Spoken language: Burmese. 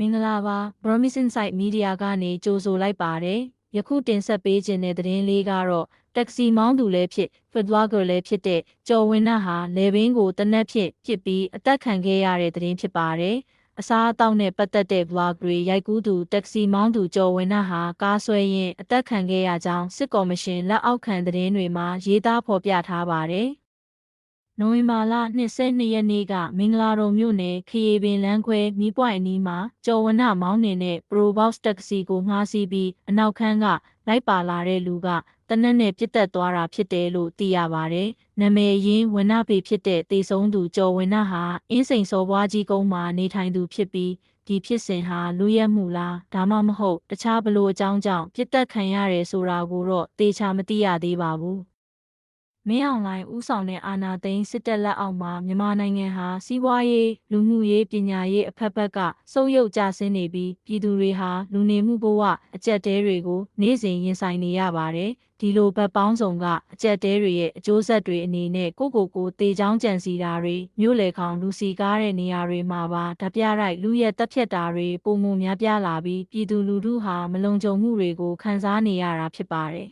မင်္ဂလာပါ Promise Insight Media ကနေကြိုဆိုလိုက်ပါတယ်ယခုတင်ဆက်ပေးခြင်းတဲ့သတင်းလေးကတော့တက္ကစီမောင်းသူလည်းဖြစ်ဖစ်သွားကလည်းဖြစ်တဲ့ကျော်ဝင်းနတ်ဟာလေဘင်းကိုတနက်ဖြစ်ဖြစ်ပြီးအသက်ခံခဲ့ရတဲ့သတင်းဖြစ်ပါတယ်အစားအသောက်နဲ့ပတ်သက်တဲ့ vlog တွေရိုက်ကူးသူတက္ကစီမောင်းသူကျော်ဝင်းနတ်ဟာကားဆွဲရင်းအသက်ခံခဲ့ရကြောင်းစစ်ကော်မရှင်လက်အောက်ခံသတင်းတွေမှာရေးသားဖော်ပြထားပါတယ် နိုဝင်ဘာလ22ရက်နေ့ကမင်္ဂလာတော်မြို့နယ်ခရီးပင်လမ်းခွဲမီးပွိုင်အနီးမှာကျော်ဝနမောင်းနေတဲ့ Probox တက္ကစီကိုငှားစီးပြီးအနောက်ခန်းကလိုက်ပါလာတဲ့လူကတနက်နဲ့ပြစ်တက်သွားတာဖြစ်တယ်လို့သိရပါတယ်။နာမည်ရင်းဝနပေဖြစ်တဲ့တေဆုံးသူကျော်ဝနဟာအင်းစိန်စော်ဘွားကြီးကုန်းမှာနေထိုင်သူဖြစ်ပြီးဒီဖြစ်စဉ်ဟာလူရက်မှုလားဒါမှမဟုတ်တခြားဘလို့အကြောင်းကြောင့်ပြစ်တက်ခံရတယ်ဆိုတာကိုတော့သေချာမသိရသေးပါဘူး။ မင်းအောင်လှိုင်ဦးဆောင်တဲ့အာဏာသိမ်းစစ်တပ်လက်အောက်မှာမြန်မာနိုင်ငံဟာစီးပွားရေးလူမှုရေးပညာရေးအဖက်ဖက်ကစုပ်ယုပ်ကျဆင်းနေပြီးပြည်သူတွေဟာလူနေမှုဘဝအကျက်တဲတွေကိုနေ့စဉ်ရင်ဆိုင်နေရပါတယ်ဒီလိုဘက်ပေါင်းစုံကအကျက်တဲတွေရဲ့အကျိုးဆက်တွေအနေနဲ့ကိုကိုကိုတေချောင်းကြံစီတာတွေမြို့လေခေါင်လူစီကားတဲ့နေရာတွေမှာပါဓပြရိုက်လူရဲ့တက်ဖြတ်တာတွေပုံမှုများပြားလာပြီးပြည်သူလူထုဟာမလုံခြုံမှုတွေကိုခံစားနေရတာဖြစ်ပါတယ်